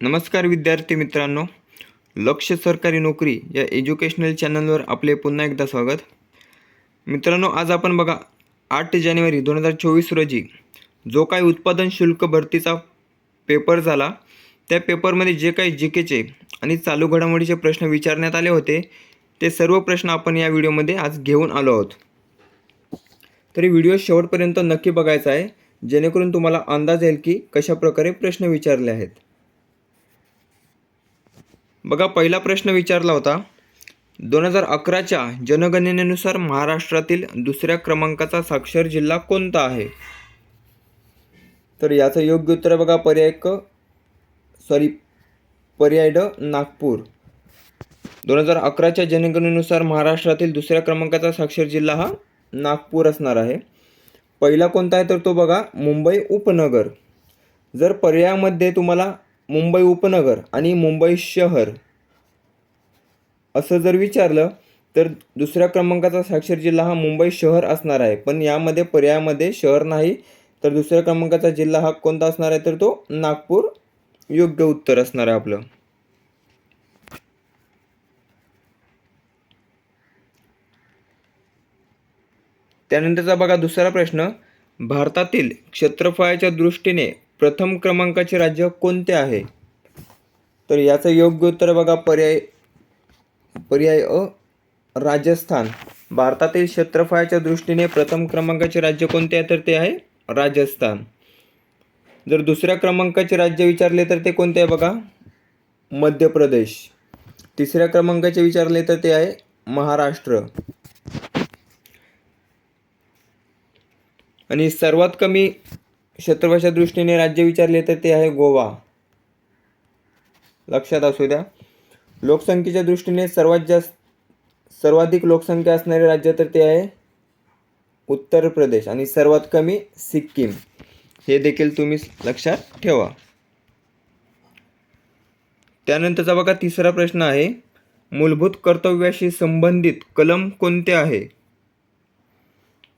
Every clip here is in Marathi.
नमस्कार विद्यार्थी मित्रांनो. लक्ष सरकारी नोकरी या एज्युकेशनल चॅनलवर आपले पुन्हा एकदा स्वागत. मित्रांनो आज आपण बघा आठ जानेवारी दोन हजार चोवीस रोजी जो काही उत्पादन शुल्क भरतीचा पेपर झाला त्या पेपरमध्ये जे काही जी केचे आणि चालू घडामोडीचे प्रश्न विचारण्यात आले होते ते सर्व प्रश्न आपण या व्हिडिओमध्ये आज घेऊन आलो आहोत. तरी व्हिडिओ शेवटपर्यंत नक्की बघायचा आहे जेणेकरून तुम्हाला अंदाज येईल की कशा प्रकारे प्रश्न विचारले आहेत. बघा पहिला प्रश्न विचारला होता. दोन हजार अकराच्या जनगणनेनुसार महाराष्ट्रातील दुसऱ्या क्रमांकाचा साक्षर जिल्हा कोणता आहे? तर याचं योग्य उत्तर बघा पर्याय क सॉरी पर्याय ड नागपूर. दोन हजार अकराच्या जनगणनेनुसार महाराष्ट्रातील दुसऱ्या क्रमांकाचा साक्षर जिल्हा हा नागपूर असणार आहे. पहिला कोणता आहे? तर तो बघा मुंबई उपनगर. जर पर्यायामध्ये तुम्हाला मुंबई उपनगर आणि मुंबई शहर. असं जर विचारलं तर दुसऱ्या क्रमांकाचा साक्षर जिल्हा हा मुंबई शहर असणार आहे. पण यामध्ये पर्यायामध्ये शहर नाही तर दुसऱ्या क्रमांकाचा जिल्हा हा कोणता असणार आहे? तर तो नागपूर. योग्य उत्तर असणार आहे आपलं. त्यानंतरचा बघा दुसरा प्रश्न. भारतातील क्षेत्रफळाच्या दृष्टीने प्रथम क्रमांकाचे राज्य कोणते आहे? तर याचं योग्य उत्तर बघा पर्याय पर्याय अ राजस्थान. भारतातील क्षेत्रफळाच्या दृष्टीने प्रथम क्रमांकाचे राज्य कोणते आहे? तर ते आहे राजस्थान. जर दुसऱ्या क्रमांकाचे राज्य विचारले तर ते कोणते आहे बघा? मध्य प्रदेश. तिसऱ्या क्रमांकाचे विचारले तर ते आहे महाराष्ट्र. आणि सर्वात कमी क्षेत्रफळाच्या दृष्टीने राज्य विचारले तर ते आहे गोवा. लक्षात असू द्या. लोकसंख्येच्या दृष्टीने सर्वात जास्त सर्वाधिक लोकसंख्या असणारे राज्य तर ते आहे उत्तर प्रदेश आणि सर्वात कमी सिक्कीम. हे देखील तुम्ही लक्षात ठेवा. त्यानंतरचा बघा तिसरा प्रश्न आहे मूलभूत कर्तव्याशी संबंधित कलम कोणते आहे?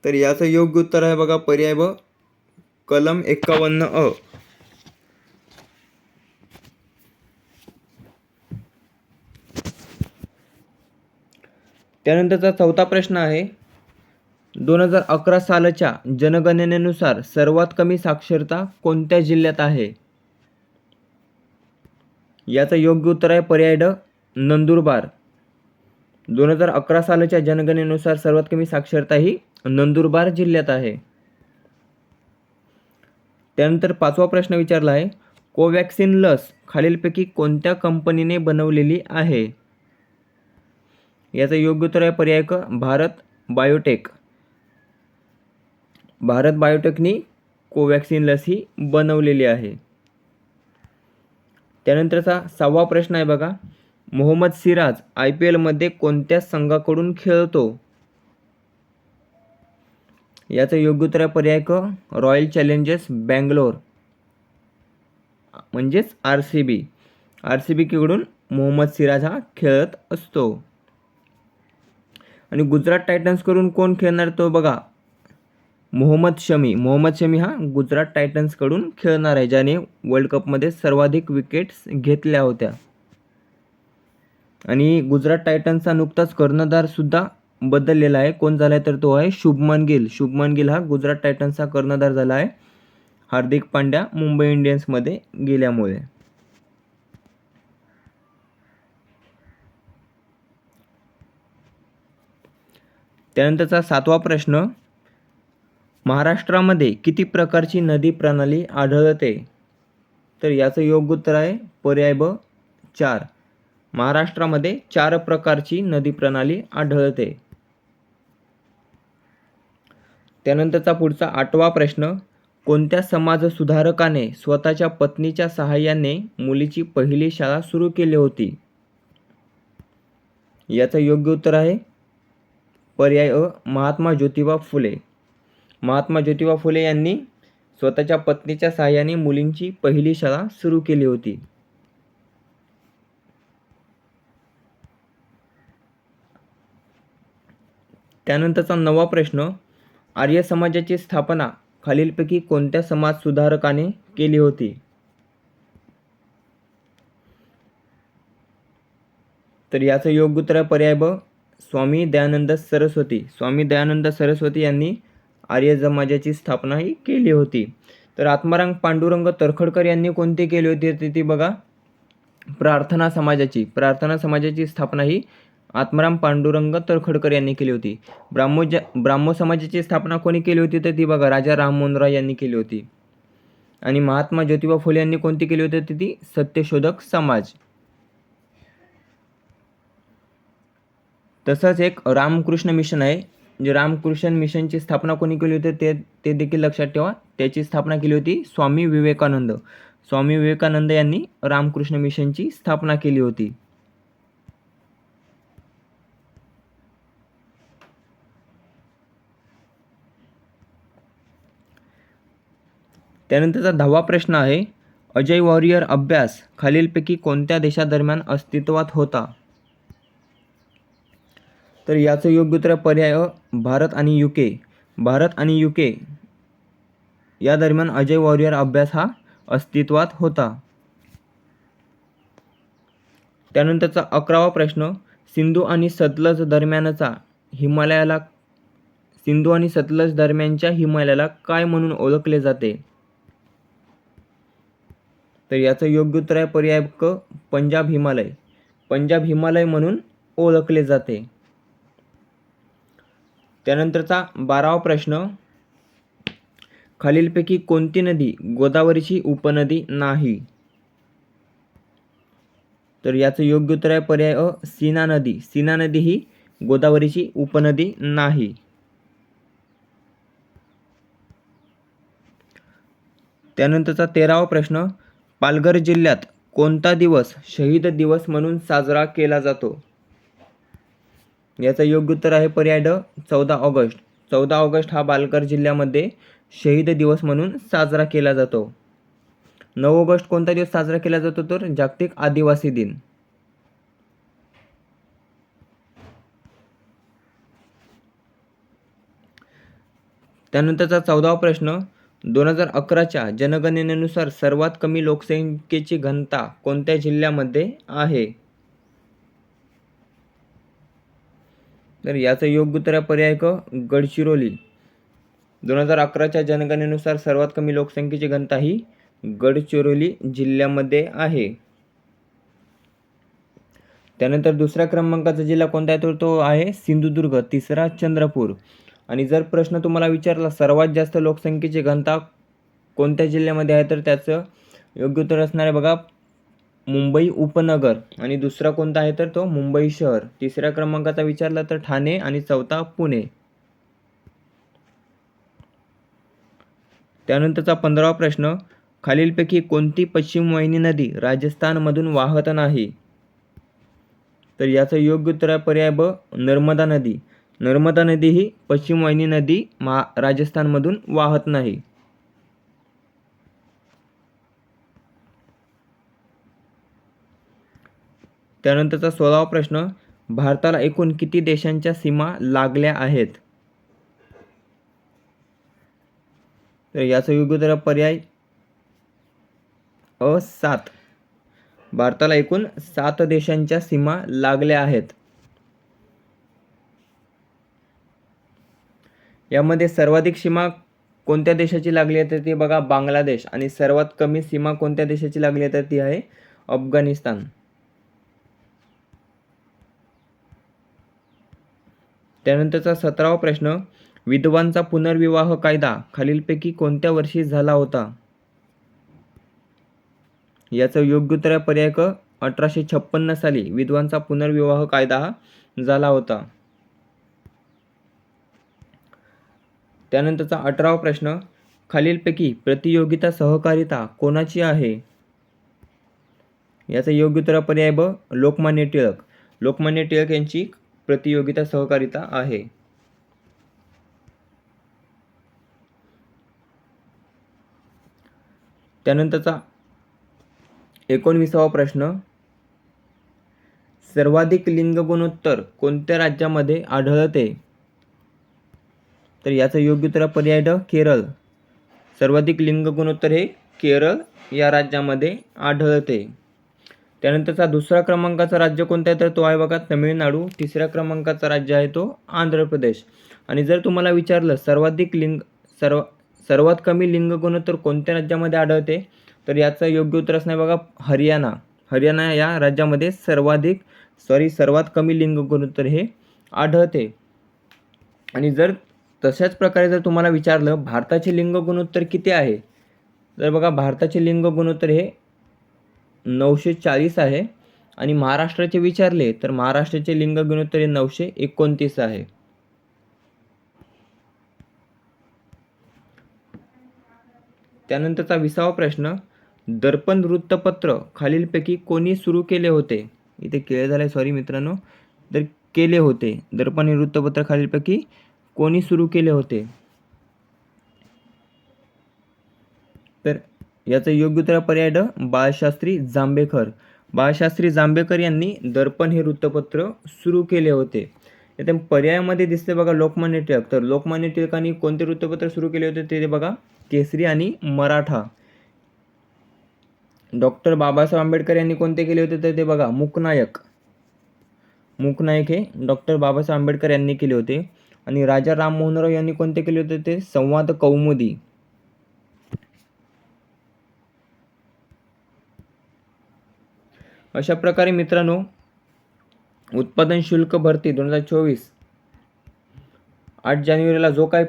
तर याचं योग्य उत्तर आहे बघा पर्याय ब कलम एक्कावन्न अ. त्यानंतरचा चौथा प्रश्न आहे. दोन हजार अकरा सालच्या जनगणनेनुसार सर्वात कमी साक्षरता कोणत्या जिल्ह्यात आहे? याचं योग्य उत्तर आहे पर्याय ड नंदुरबार. दोन हजार अकरा सालच्या जनगणनेनुसार सर्वात कमी साक्षरता ही नंदुरबार जिल्ह्यात आहे. त्यानंतर पाचवा प्रश्न विचारला आहे कोवॅक्सिन लस खालीलपैकी कोणत्या कंपनीने बनवलेली आहे? याचं योग्य उत्तर आहे पर्याय क भारत बायोटेक. भारत बायोटेकनी कोवॅक्सिन लस ही बनवलेली आहे. त्यानंतरचा सहावा प्रश्न आहे बघा मोहम्मद सिराज आय पी एलमध्ये कोणत्या संघाकडून खेळतो? याचा योग्य उत्तर पर्याय क रॉयल चॅलेंजर्स बँगलोर म्हणजेच R C B R C बीकडून मोहम्मद सिराज हा खेळत असतो. आणि गुजरात टायटन्सकडून कोण खेळणार तो बघा. मोहम्मद शमी. मोहम्मद शमी हा गुजरात टायटन्सकडून खेळणार आहे ज्याने वर्ल्ड कपमध्ये सर्वाधिक विकेट्स घेतल्या होत्या. आणि गुजरात टायटन्सचा नुकताच कर्णधारसुद्धा बदललेला आहे. कोण झाला आहे तर तो आहे शुभमन गिल. शुभमन गिल हा गुजरात टायटन्सचा कर्णधार झाला आहे. हार्दिक पांड्या मुंबई इंडियन्समध्ये गेल्यामुळे. त्यानंतरचा सातवा प्रश्न महाराष्ट्रामध्ये किती प्रकारची नदी प्रणाली आढळते? तर याचं योग्य उत्तर आहे पर्याय ब चार. महाराष्ट्रामध्ये चार प्रकारची नदी प्रणाली आढळते. त्यानंतरचा पुढचा आठवा प्रश्न कोणत्या समाजसुधारकाने स्वतःच्या पत्नीच्या सहाय्याने मुलीची पहिली शाळा सुरू केली होती? याचं योग्य उत्तर आहे पर्याय अ महात्मा ज्योतिबा फुले. महात्मा ज्योतिबा फुले यांनी स्वतःच्या पत्नीच्या सहाय्याने मुलींची पहिली शाळा सुरू केली होती. त्यानंतरचा नवा प्रश्न आर्य समाजाची स्थापना खालीलपैकी कोणत्या समाजसुधारकाने केली होती? तर याचं योग्य उत्तर पर्याय ब. स्वामी दयानंद सरस्वती. स्वामी दयानंद सरस्वती यांनी आर्य समाजाची स्थापना ही केली होती. तर आत्माराम पांडुरंग तरखडकर यांनी कोणती केली होती? ती बघा प्रार्थना समाजाची. प्रार्थना समाजाची स्थापना ही आत्माराम पांडुरंग तरखडकर यांनी केली होती. ब्राह्मोज ब्राह्मो समाजाची स्थापना कोणी केली होती तर ती बघा राजा राममोहन राय यांनी केली होती. आणि महात्मा ज्योतिबा फुले यांनी कोणती केली होती तर ती सत्यशोधक समाज. तसंच एक रामकृष्ण मिशन आहे जे रामकृष्ण मिशनची स्थापना कोणी केली होती ते ते देखील लक्षात ठेवा. त्याची स्थापना केली होती स्वामी विवेकानंद. स्वामी विवेकानंद यांनी रामकृष्ण मिशनची स्थापना केली होती. त्यानंतरचा दहावा प्रश्न आहे अजय वॉरियर अभ्यास खालीलपैकी कोणत्या देशादरम्यान अस्तित्वात होता? तर याचं योग्य उत्तर पर्याय भारत आणि यू के भारत आणि यू के या दरम्यान अजय वॉरियर अभ्यास हा अस्तित्वात होता. त्यानंतरचा अकरावा प्रश्न सिंधू आणि सतलज दरम्यानचा हिमालयाला सिंधू आणि सतलज दरम्यानच्या हिमालयाला काय म्हणून ओळखले जाते? तर याचं योग्य उत्तर आहे पर्याय क पंजाब हिमालय. पंजाब हिमालय म्हणून ओळखले जाते. त्यानंतरचा बारावा प्रश्न. खालीलपैकी कोणती नदी गोदावरीची उपनदी नाही? तर याचं योग्य उत्तर आहे पर्याय अ सीना नदी. सीना नदी ही गोदावरीची उपनदी नाही. त्यानंतरचा तेरावा प्रश्न. पालघर जिल्ह्यात कोणता दिवस शहीद दिवस म्हणून साजरा केला जातो? याचं योग्य उत्तर आहे पर्याय ड चौदा ऑगस्ट. चौदा ऑगस्ट हा पालघर जिल्ह्यामध्ये शहीद दिवस म्हणून साजरा केला जातो. नऊ ऑगस्ट कोणता दिवस साजरा केला जातो तर? जागतिक आदिवासी दिन. त्यानंतरचा चौदावा प्रश्न दोन हजार अकराच्या जनगणनेनुसार सर्वात कमी लोकसंख्येची घनता कोणत्या जिल्ह्यामध्ये आहे? तर याचं योग्य उत्तर आहे पर्याय क गडचिरोली. दोन हजार अकराच्या जनगणनेनुसार सर्वात कमी लोकसंख्येची घनता ही गडचिरोली जिल्ह्यामध्ये आहे. त्यानंतर दुसऱ्या क्रमांकाचा जिल्हा कोणता आहे? तर तो आहे सिंधुदुर्ग तिसरा चंद्रपूर. आणि जर प्रश्न तुम्हाला विचारला सर्वात जास्त लोकसंख्येची घनता कोणत्या जिल्ह्यामध्ये आहे तर त्याचं योग्य उत्तर असणार आहे बघा मुंबई उपनगर. आणि दुसरा कोणता आहे तर तो मुंबई शहर. तिसऱ्या क्रमांकाचा विचारला तर ठाणे आणि चौथा पुणे. त्यानंतरचा पंधरावा प्रश्न खालीलपैकी कोणती पश्चिम वाहिनी नदी राजस्थानमधून वाहत नाही? तर याचं योग्य उत्तर आहे पर्याय ब नर्मदा नदी. नर्मदा नदी ही पश्चिम वाहिनी नदी मा राजस्थानमधून वाहत नाही. त्यानंतरचा सोळावा प्रश्न भारताला एकूण किती देशांच्या सीमा लागल्या आहेत? तर याचं योग्य पर्याय अ सात. भारताला एकूण सात देशांच्या सीमा लागल्या आहेत. यामध्ये सर्वाधिक सीमा कोणत्या देशाची लागली आहे तर ती बघा बांगलादेश. आणि सर्वात कमी सीमा कोणत्या देशाची लागली आहे तर ती आहे अफगाणिस्तान. त्यानंतरचा सतरावा प्रश्न विधवांचा पुनर्विवाह कायदा खालीलपैकी कोणत्या वर्षी झाला होता? याचं योग्य उत्तर पर्याय क अठराशे छप्पन्न साली विधवांचा पुनर्विवाह कायदा हा झाला होता. त्यानंतरचा अठरावा प्रश्न खालीलपैकी प्रतियोगिता सहकारिता कोणाची आहे? याचा योग्य उत्तर पर्याय ब लोकमान्य टिळक. लोकमान्य टिळक यांची प्रतियोगिता सहकारिता आहे. त्यानंतरचा एकोणविसावा प्रश्न सर्वाधिक लिंग गुणोत्तर कोणत्या राज्यामध्ये आढळते? तर याचं योग्य उत्तर पर्याय ड केरळ. सर्वाधिक लिंग गुणोत्तर हे केरळ या राज्यामध्ये आढळते. त्यानंतरचा दुसरा क्रमांकाचा राज्य कोणता आहे? तर तो आहे बघा तमिळनाडू. तिसऱ्या क्रमांकाचा राज्य आहे तो आंध्र प्रदेश. आणि जर तुम्हाला विचारलं सर्वाधिक लिंग सर्व सर्वात कमी लिंग गुणोत्तर कोणत्या राज्यामध्ये आढळते? तर याचं योग्य उत्तर असणार बघा हरियाणा. हरियाणा या राज्यामध्ये सर्वाधिक सॉरी सर्वात कमी लिंग गुणोत्तर हे आढळते. आणि जर तशाच प्रकारे जर तुम्हाला विचारलं भारताचे लिंग गुणोत्तर किती आहे? तर बघा भारताचे लिंग गुणोत्तर हे नऊशे चाळीस आहे. आणि महाराष्ट्राचे विचारले तर महाराष्ट्राचे लिंग गुणोत्तर हे नऊशे एकोणतीस आहे. त्यानंतरचा विसावा प्रश्न दर्पण वृत्तपत्र खालीलपैकी कोणी सुरू केले होते? इथे केले झाले सॉरी मित्रांनो. तर केले होते. दर्पण हे वृत्तपत्र खालीलपैकी कोणी सुरू केले होते? तर याचं योग्य उत्तर पर्याय ड बाळशास्त्री जांभेकर. बाळशास्त्री जांभेकर यांनी दर्पण हे वृत्तपत्र सुरू केले होते. त्या पर्यायामध्ये दिसते बघा लोकमान्य टिळक. तर लोकमान्य टिळकांनी कोणते वृत्तपत्र सुरू केले होते ते बघा. केसरी आणि मराठा. डॉक्टर बाबासाहेब आंबेडकर यांनी कोणते केले होते तर ते बघा. मुकनायक. मुकनायक हे डॉक्टर बाबासाहेब आंबेडकर यांनी केले होते. आणि राजा राममोहन राव यांनी कोणते केले होते ते? संवाद कौमुदी. अशा प्रकारे मित्रांनो उत्पादन शुल्क भरती दोन हजार चोवीस. आठ जानेवारीला जो काय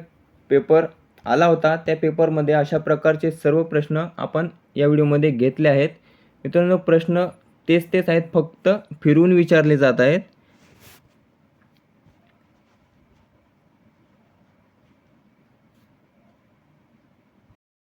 पेपर आला होता त्या पेपरमध्ये अशा प्रकारचे सर्व प्रश्न आपण या व्हिडिओमध्ये घेतले आहेत. मित्रांनो प्रश्न तेच तेच आहेत फक्त फिरून विचारले जात आहेत.